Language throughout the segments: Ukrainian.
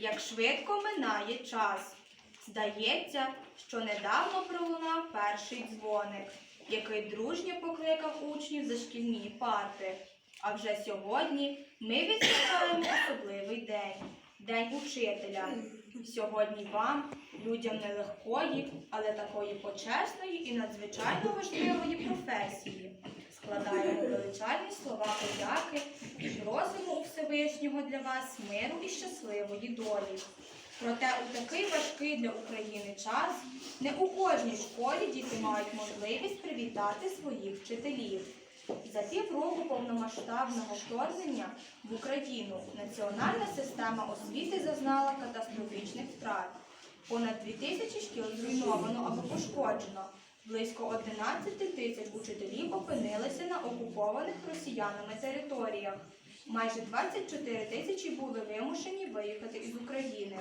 як швидко минає час. Здається, що недавно пролунав перший дзвоник, який дружньо покликав учнів за шкільні парти. А вже сьогодні ми відзначаємо особливий день День учителя. Сьогодні вам, людям нелегкої, але такої почесної і надзвичайно важливої професії, складаємо величальні слова подяки і просимо у Всевишнього для вас миру і щасливої долі. Проте у такий важкий для України час не у кожній школі діти мають можливість привітати своїх вчителів. За півроку повномасштабного вторгнення в Україну національна система освіти зазнала катастрофічних втрат. Понад 2 тисячі шкіл зруйновано або пошкоджено. Близько 11 тисяч учителів опинилися на окупованих росіянами територіях. Майже 24 тисячі були вимушені виїхати із України.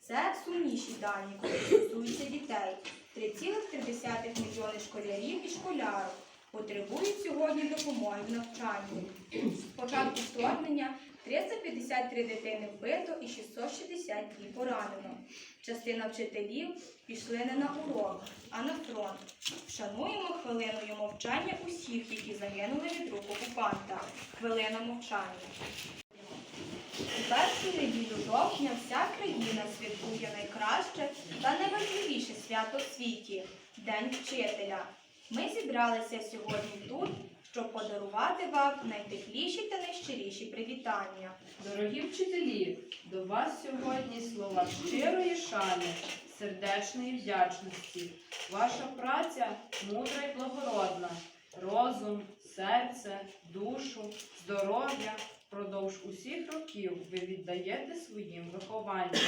Це сумніші дані, коли стосуються дітей. 3,3 мільйони школярів і школярок потребують сьогодні допомоги в навчанні. З початку вторгнення 353 дитини вбито і 662 поранено. Частина вчителів пішли не на урок, а на фронт. Вшануємо хвилиною мовчання усіх, які загинули від рук окупанта. Хвилина мовчання. У першу неділю жовтня вся країна святкує найкраще та найважливіше свято в світі День вчителя. Ми зібралися сьогодні тут, щоб подарувати вам найтепліші та найщиріші привітання. Дорогі вчителі, до вас сьогодні слова щирої шани, сердечної вдячності. Ваша праця мудра й благородна, розум, серце, душу, здоров'я впродовж усіх років ви віддаєте своїм вихованням.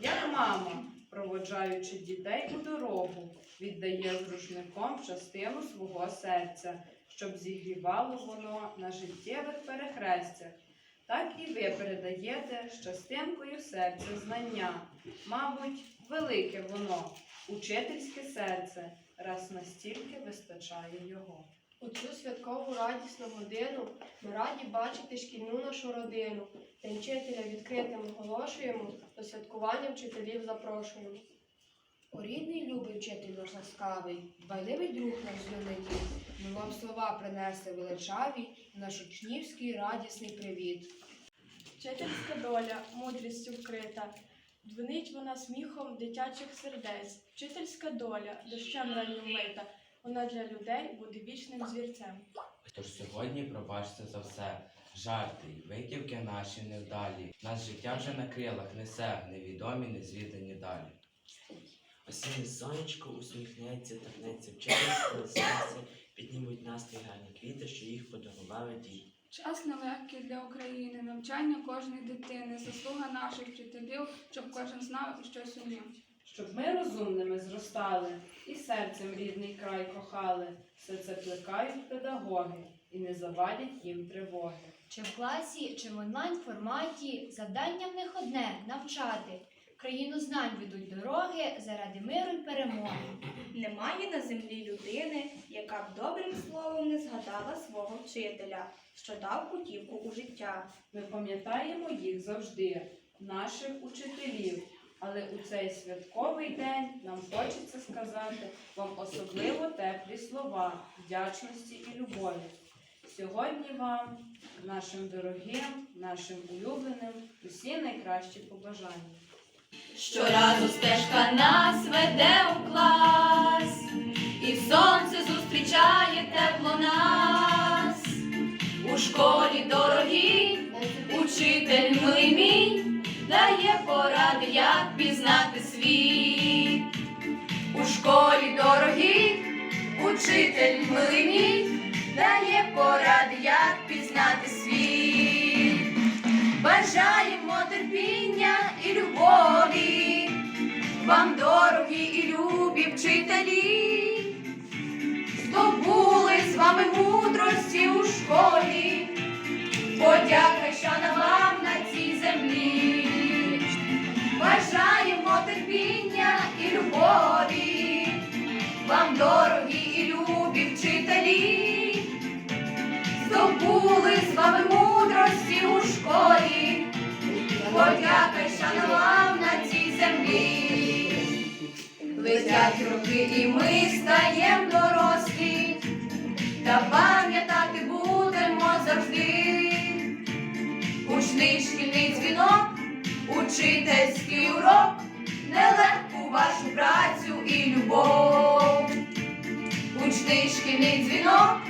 Як мама, проводжаючи дітей у дорогу, віддає з рушником частину свого серця, щоб зігрівало воно на життєвих перехрестях. Так і ви передаєте з частинкою серця знання. Мабуть, велике воно, учительське серце, раз настільки вистачає його. У цю святкову радісну годину ми раді бачити шкільну нашу родину. День вчителя відкритим оголошуємо, до святкування вчителів запрошуємо. О, рідний любий вчитель наш ласкавий, дбайливий друг наш юнаків, ми вам слова принесли величаві, наш учнівський радісний привіт. Вчительська доля, мудрістю вкрита, дзвонить вона сміхом дитячих сердець. Вчительська доля, дощем раннім мита, вона для людей буде вічним звірцем. Тож сьогодні пробачте за все. Жарти й виківки наші невдалі. Нас життя вже на крилах несе невідомі, незвідані далі. Осіннє сонечко усміхнеться, торкнеться вчительського серця, піднімуть настрій гарні квіти, що їх подарували діти. Час нелегкий для України, навчання кожної дитини, заслуга наших вчителів, щоб кожен знав і щось умів. Щоб ми розумними зростали і серцем рідний край кохали, все це плекають педагоги і не завадять їм тривоги. Чи в класі, чи в онлайн форматі завдання в них одне навчати. Країну знань ведуть дороги заради миру й перемоги. Немає на землі людини, яка б добрим словом не згадала свого вчителя, що дав путівку у життя. Ми пам'ятаємо їх завжди, наших учителів. Але у цей святковий день нам хочеться сказати вам особливо теплі слова вдячності і любові. Сьогодні вам, нашим дорогим, нашим улюбленим, усі найкращі побажання. Щоразу стежка нас веде у клас, і сонце зустрічає тепло нас. У школі дорогі, учитель милий мій, дає поради, як пізнати світ. У школі дорогі, учитель милий мій, дає поради, як пізнати світ. Бажаємо терпіння і любові, вам дорогі і любі вчителі, здобули з вами мудрості у школі, подяка й шана вам на цій землі. Бажаємо терпіння і любові, вам дорогі і любі вчителі, здобули з вами мудрості у школі, подяка й шанував на цій землі. Летять роки, і ми стаєм дорослі, та пам'ятати будемо завжди. Учний шкільний дзвінок, учительський урок, нелегку вашу працю і любов. Учний шкільний дзвінок,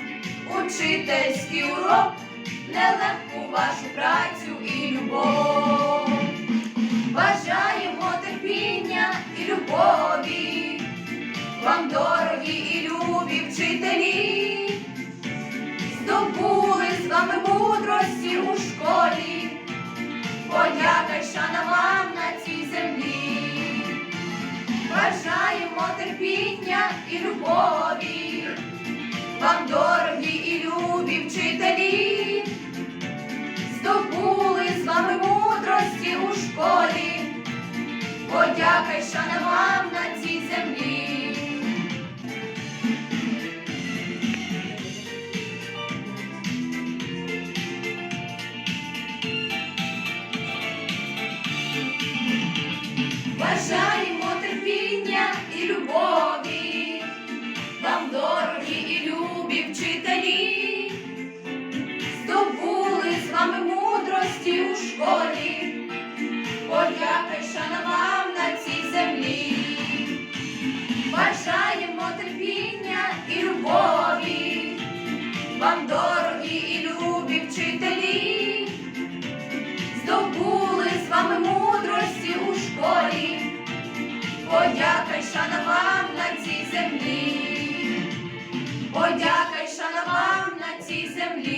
учительський урок нелегку вашу працю і любов. Бажаємо терпіння і любові, вам дорогі і любі вчителі, здобули з вами мудрості у школі, подяка й шана вам на цій землі. Бажаємо терпіння і любові, вам дорогі подяка що шана вам на цій землі. Бажаємо терпіння і любові, вам дорогі і любі вчителі, здобули з вами мудрості у школі, подяка й вам на цій землі, подяка й на цій землі.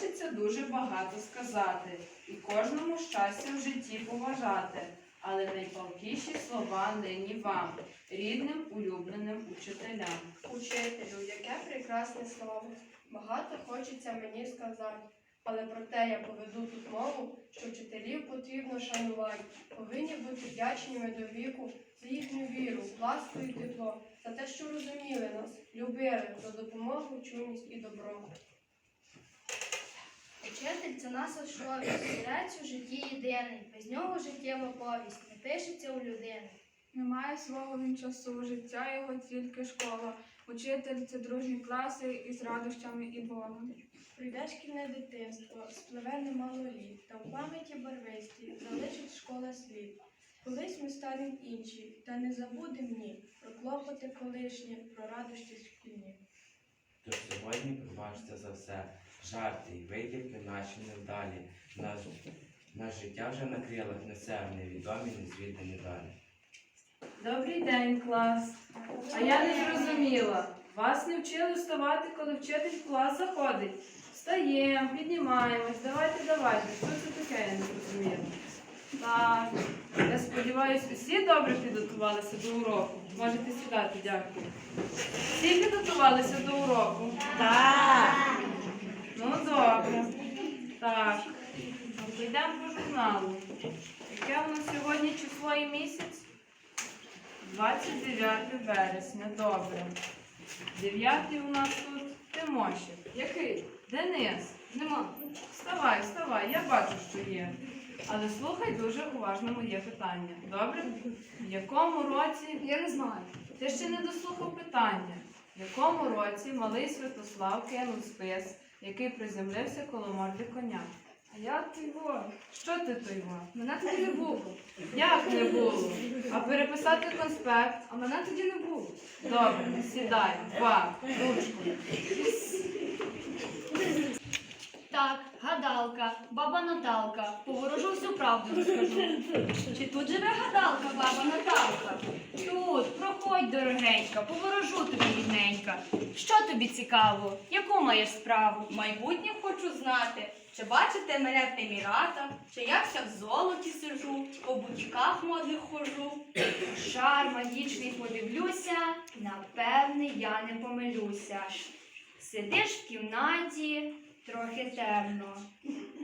Хочеться дуже багато сказати і кожному щастя в житті поважати. Але найпалкіші слова нині вам, рідним улюбленим учителям. Учителю, яке прекрасне слово. Багато хочеться мені сказати. Але проте я поведу тут мову, що вчителів потрібно шанувати, повинні бути вдячними до віку за їхню віру, ласку і тепло, за те, що розуміли нас, любили, за допомогу, чуйність і добро. Учитель це наша совість, взірець у житті єдиний, без нього життєва повість не пишеться у людини. Немає свого він часу, життя його тільки школа. Учитель це дружні класи із радощами і болем. Прийде шкільне дитинство, спливе немало літ, та в пам'яті барвисті залишить школа слід. Колись ми станемо інші, та не забудем ні про клопоти колишні, про радощі шкільні. Тож сьогодні пробачте за все, жарти й витівки наші невдалі. Наш, наш життя вже на крилах несе в невідомі, незвідані далі. Добрий день, клас. А я не зрозуміла. Вас не вчили вставати, коли вчитель в клас заходить. Встаємо, піднімаємось, давайте, давайте. Що це таке, я не зрозуміла. Так, я сподіваюся, усі добре підготувалися до уроку. Можете сідати, дякую. Всі підготувалися до уроку? Так. Ну, добре. Так. Ну, Йдемо. Яке у нас сьогодні число і місяць? 29 вересня, добре. Дев'ятий у нас тут Тимошик. Який? Денис. Нема. Вставай, вставай, я бачу, що є. Але слухай дуже уважно моє питання. Добре? В якому році. Я не знаю. Ти ще не дослухав питання. В якому році малий Святослав кинув спис, який приземлився коло морди коня? Я ти його. Що ти його? Мене тоді не було. Як не було? А переписати конспект? А мене тоді не було. Добре, сідай, два, ручку. Так, гадалка, баба Наталка, поворожу всю правду розкажу. Чи тут живе гадалка, баба Наталка? Тут, проходь, дорогенька, поворожу тобі рідненька. Що тобі цікаво? Яку маєш справу? Майбутнє хочу знати, чи бачите мене в Еміратах, чи я вся в золоті сижу, по бутіках модних хожу. Шар магічний подивлюся, напевне, я не помилюся. Сидиш в кімнаті, трохи темно,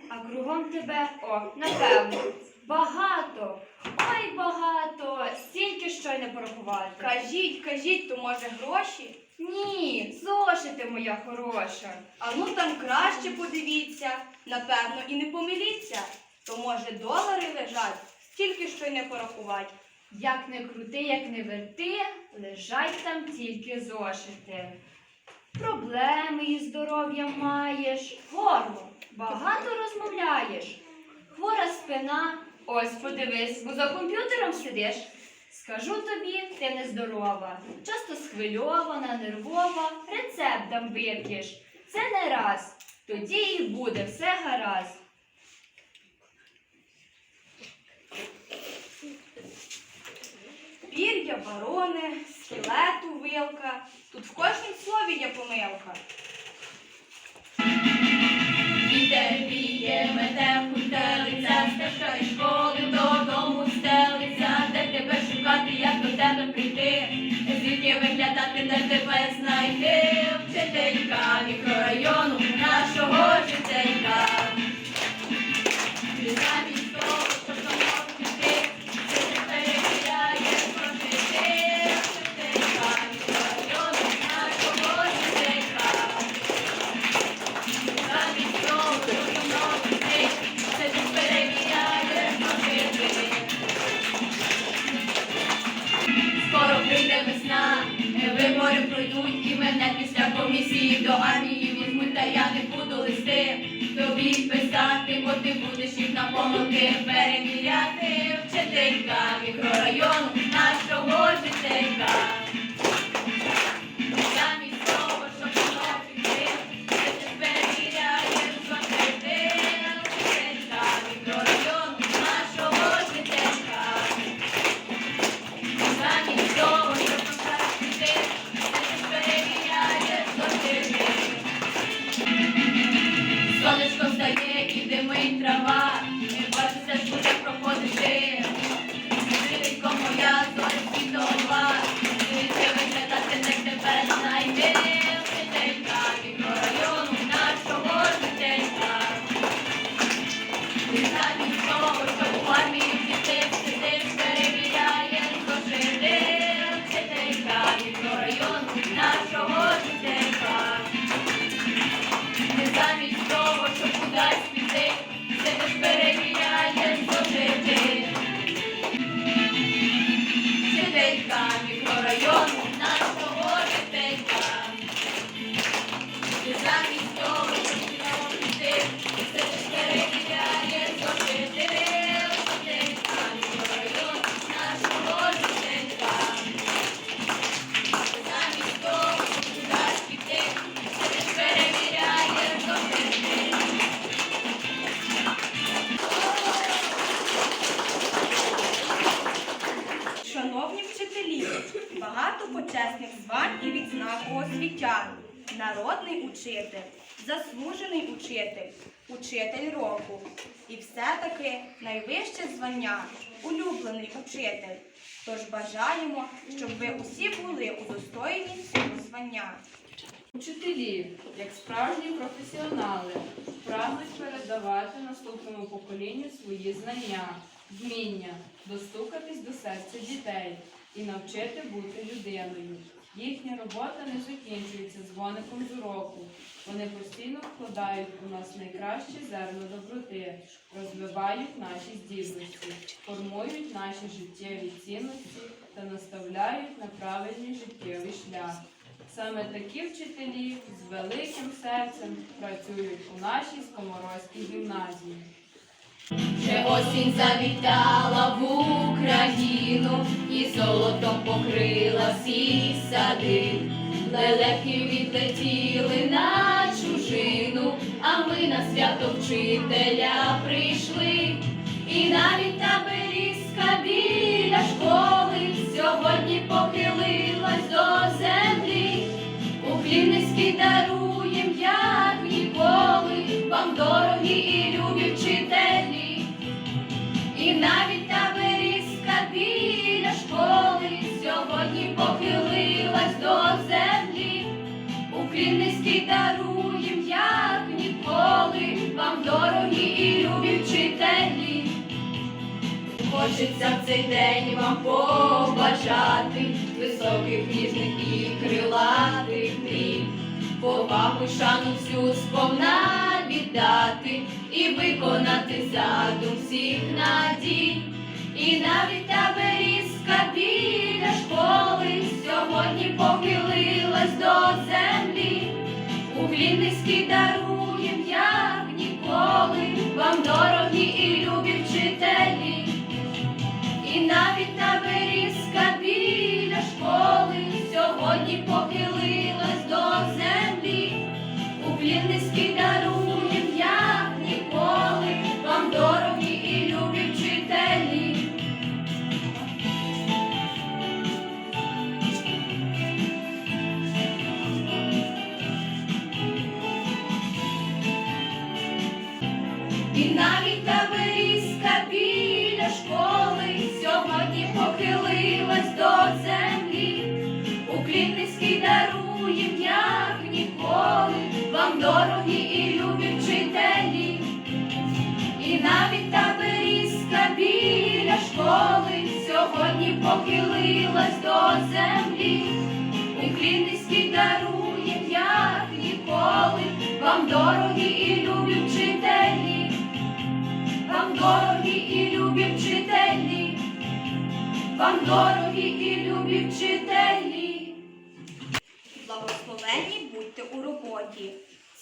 а кругом тебе, о, напевно, багато, ой багато, стільки що й не порахувати. Кажіть, кажіть, то може гроші? Ні, зошити моя хороша. А ну там краще подивіться, напевно, і не помиліться. То може долари лежать, стільки що й не порахувати. Як не крути, як не верти, лежать там тільки зошити. Проблеми із здоров'ям маєш, горло, багато розмовляєш. Хвора спина, ось подивись, бо за комп'ютером сидиш. Скажу тобі, ти нездорова, часто схвильована, нервова, рецепт дам вип'єш. Це не раз, тоді і буде все гаразд. Пір'я ворони, скелету вилка. Тут в кожнім слові є помилка. Вітер віє, мете хустелиця, стежка із школи додому стелиться, де тебе шукати, як до тебе прийти, звідки виглядати, де тебе знайти, вчителька мікрорайону учитель, учитель року. І все-таки найвище звання улюблений учитель. Тож бажаємо, щоб ви усі були удостоєні цього звання. Учителі, як справжні професіонали, прагнуть передавати наступному поколінню свої знання, вміння, достукатись до серця дітей і навчити бути людиною. Їхня робота не закінчується дзвоником з уроку. Вони постійно вкладають у нас найкращі зерно доброти, розвивають наші здібності, формують наші життєві цінності та наставляють на правильний життєвий шлях. Саме такі вчителі з великим серцем працюють у нашій Скоморозькій гімназії. Вже осінь завітала в Україну і золотом покрила всі сади. Лелеки відлетіли на чужину, а ми на свято вчителя прийшли. І навіть та берізка даруєм, як ніколи, вам дорогі і любі вчителі. Хочеться в цей день вам побажати високих, ніжних і крилатих днів, повагу, шану всю сповна віддати і виконати задум всіх надій. І навіть та берізка біля школи сьогодні похили. Уклінницький даруєм, як ніколи, вам дорогі і любі вчителі, і навіть та берізка біля школи сьогодні похилилась до землі. Уклінницький дорогі і любі вчителі. І навіть та берізка біля школи сьогодні похилилась до землі. Уклінницький даруєм, як ніколи, вам дорогі і любі вчителі. Вам дорогі і любі вчителі, вам дорогі і любі вчителі. Благословенні будьте у роботі,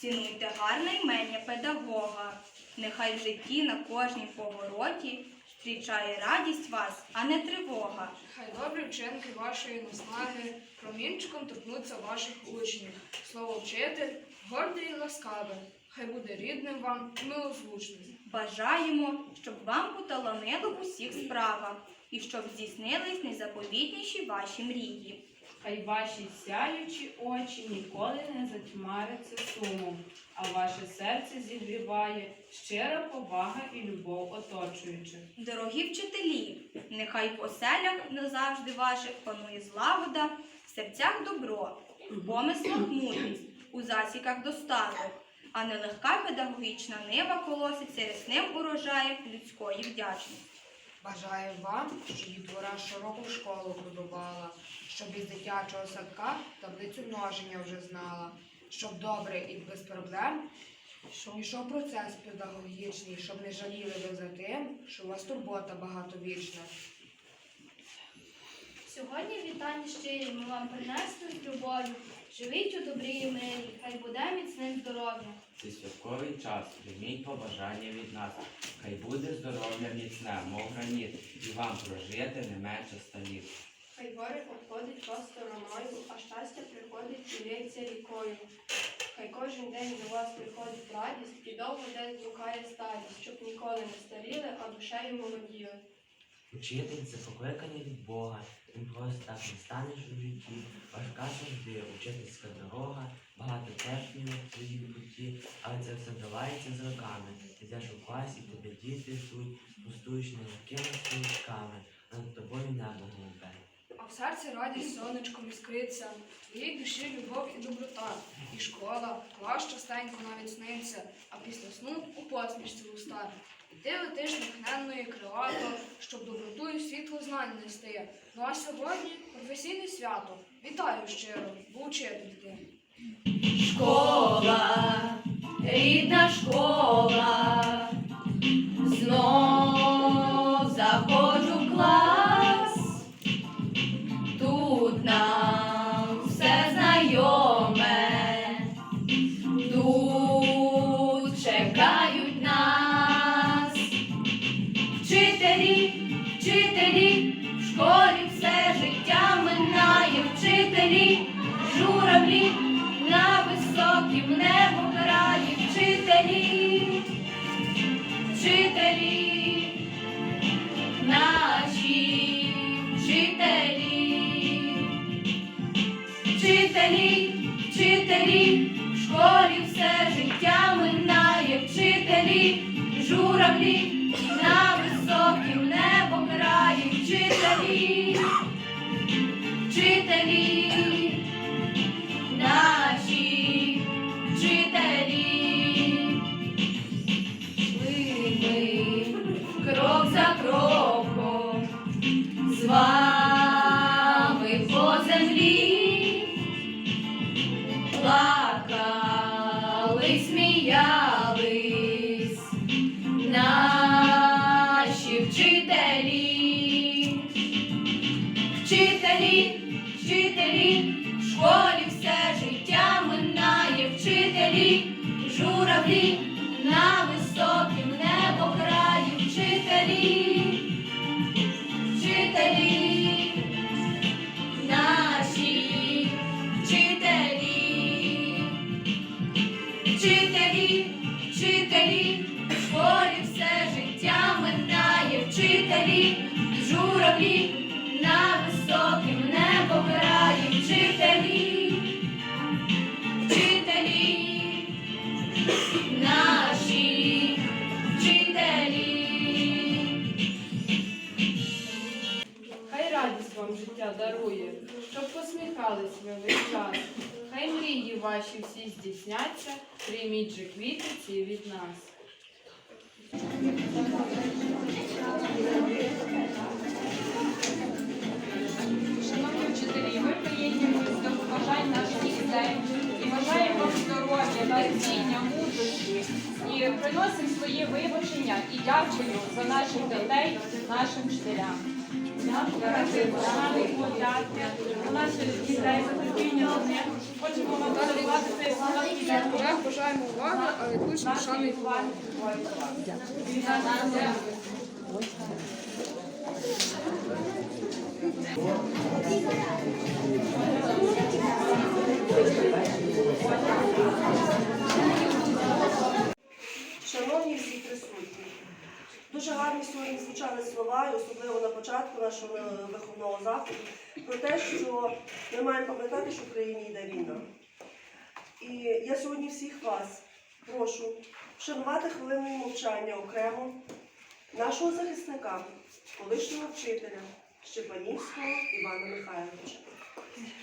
цінуйте гарне імення педагога. Нехай в житті на кожній повороті зустрічає радість вас, а не тривога. Хай добрі вчинки вашої наснаги промінчиком торкнуться ваших учнів. Слово вчитель гордий і ласкаве, хай буде рідним вам і милозвучним. Бажаємо, щоб вам поталанило в усіх справах і щоб здійснились найзаповітніші ваші мрії. Хай ваші сяючі очі ніколи не затьмаряться сумом, а ваше серце зігріває щира повага і любов оточуючих. Дорогі вчителі, нехай в оселях назавжди ваших панує злагода, в серцях добро, в помислах мудрість, у засіках достаток, а нелегка педагогічна нива колоситься рясним урожаєм людської вдячності. Бажаю вам, щоб дітвора щороку в школу будувала, щоб із дитячого садка таблицю множення вже знала, щоб добре і без проблем ішов процес педагогічний, щоб не жаліли ви за тим, що у вас турбота багатовічна. Сьогодні вітання щирі ми вам принесли з любов'ю. Живіть у добрі і мирі, хай буде міцним здоров'я. Цей святковий час прийміть побажання від нас. Хай буде здоров'я міцне, мов граніт, і вам прожити не менше ста літ. Хай горе обходить вас стороною, а щастя приходить і лється рікою. Хай кожен день до вас приходить радість і довго день блукає старість, щоб ніколи не старіли, а душею молоділи. Учитель це покликання від Бога, він просто так не станеш у житті. Важка завжди учительська дорога, багато технік в твоїй путі, але це все долається з роками. Йдеш у класі, тебе діти ждуть, пустуєш не якими стрічками, над тобою небо голубе. А в серці радість сонечком іскриться, в твоїй душі любов і доброта, і школа, клас частенько навіть сниться, а після сну у посмішці уста. І ти летиш натхненно і крилато, щоб доброту і світло знань нести. Ну а сьогодні професійне свято. Вітаю щиро, бо ти. Школа, рідна школа, знов вчителі, вчителі, в школі все життя минає. Вчителі, журавлі на високім небо грає вчителі, вчителі, гори на високій. Щоб посміхались ви весь час. Хай мрії ваші всі здійсняться, прийміть же квіти ці від нас. Шановні вчителі, ми приєднуємося до побажань наших дітей і бажаємо вам здоров'я, терпіння, мудрості і приносимо свої вибачення і дякую за наших дітей, нашим вчителям. У наших дітей терпіння. Хочемо вам подарувати цей солодкий день. Бажаємо уваги, а ведучим шани і поваги всі присутні, дуже гарні сьогодні звучали слова, і особливо на початку нашого е, виховного заходу, про те, що ми маємо пам'ятати, що в країні йде війна. І я сьогодні всіх вас прошу вшанувати хвилиною мовчання окремо нашого захисника, колишнього вчителя Щепанівського Івана Михайловича.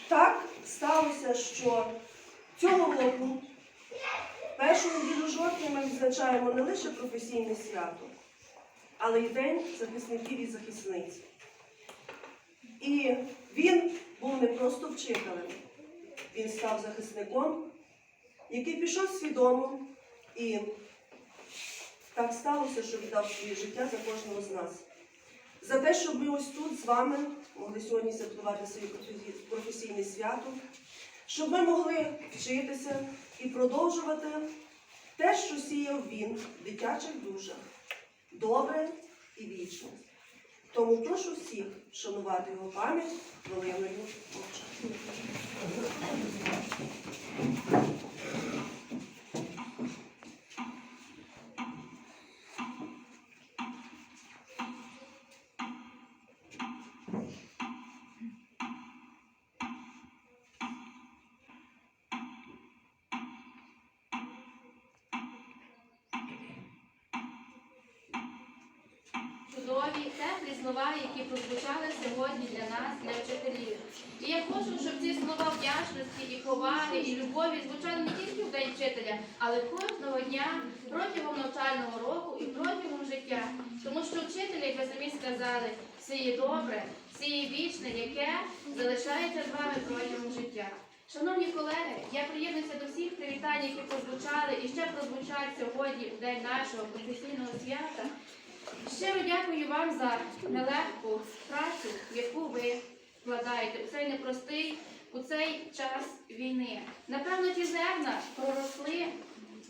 Так сталося, що цього року Першу неділю жовтня ми відзначаємо не лише професійне свято, але й День захисників і захисниць. І він був не просто вчителем, він став захисником, який пішов свідомо і так сталося, що віддав своє життя за кожного з нас. За те, щоб ми ось тут з вами могли сьогодні святкувати своє професійне свято, щоб ми могли вчитися і продовжувати те, що сіяв він в дитячих душах, добре і вічне. Тому прошу всіх шанувати його пам'ять хвилиною мовчання. чудові, теплі слова, які прозвучали сьогодні для нас, для вчителів. І я хочу, щоб ці слова вдячності і поваги, і любові звучали не тільки в день вчителя, але кожного дня протягом навчального року і протягом життя. Тому що вчитель, як ви самі сказали, сіє добре, сіє вічне, яке залишається з вами протягом життя. Шановні колеги, я приєднуюся до всіх привітань, які прозвучали і ще прозвучать сьогодні в день нашого професійного свята. Щиро дякую вам за нелегку працю, яку ви вкладаєте у цей непростий, у цей час війни. Напевно, ті зерна проросли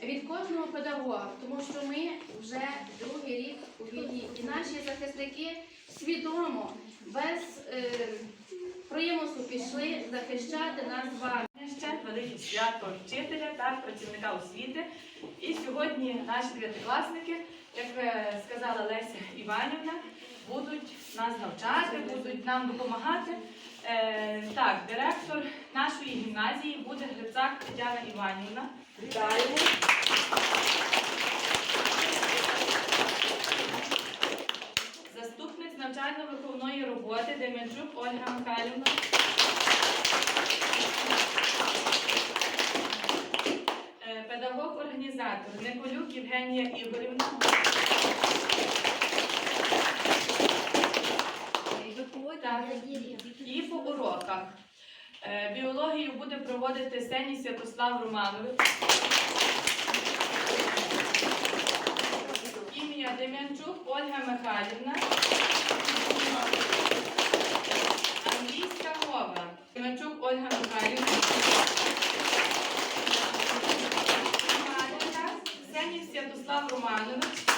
від кожного педагога, тому що ми вже другий рік у війні. І наші захисники свідомо, без е, примусу пішли захищати нас з вами. Ще велике свято вчителя та працівника освіти. І сьогодні наші дев'ятикласники, як е, сказала Леся Іванівна, будуть нас навчати, будуть нам допомагати. Е, так, директор нашої гімназії буде Грицак Тетяна Іванівна. Вітаємо! Заступник з навчально-виховної роботи Дем'янчук Ольга Михайлівна. Е, Педагог-організатор Николюк Євгенія Ігорівна. Так. І по уроках. Е, Біологію буде проводити Сеній Святослав Романович. Ім'я Дем'янчук Ольга Михайлівна. Англійська мова. Дем'янчук Ольга Михайлівна. Сенів Святослав Романович.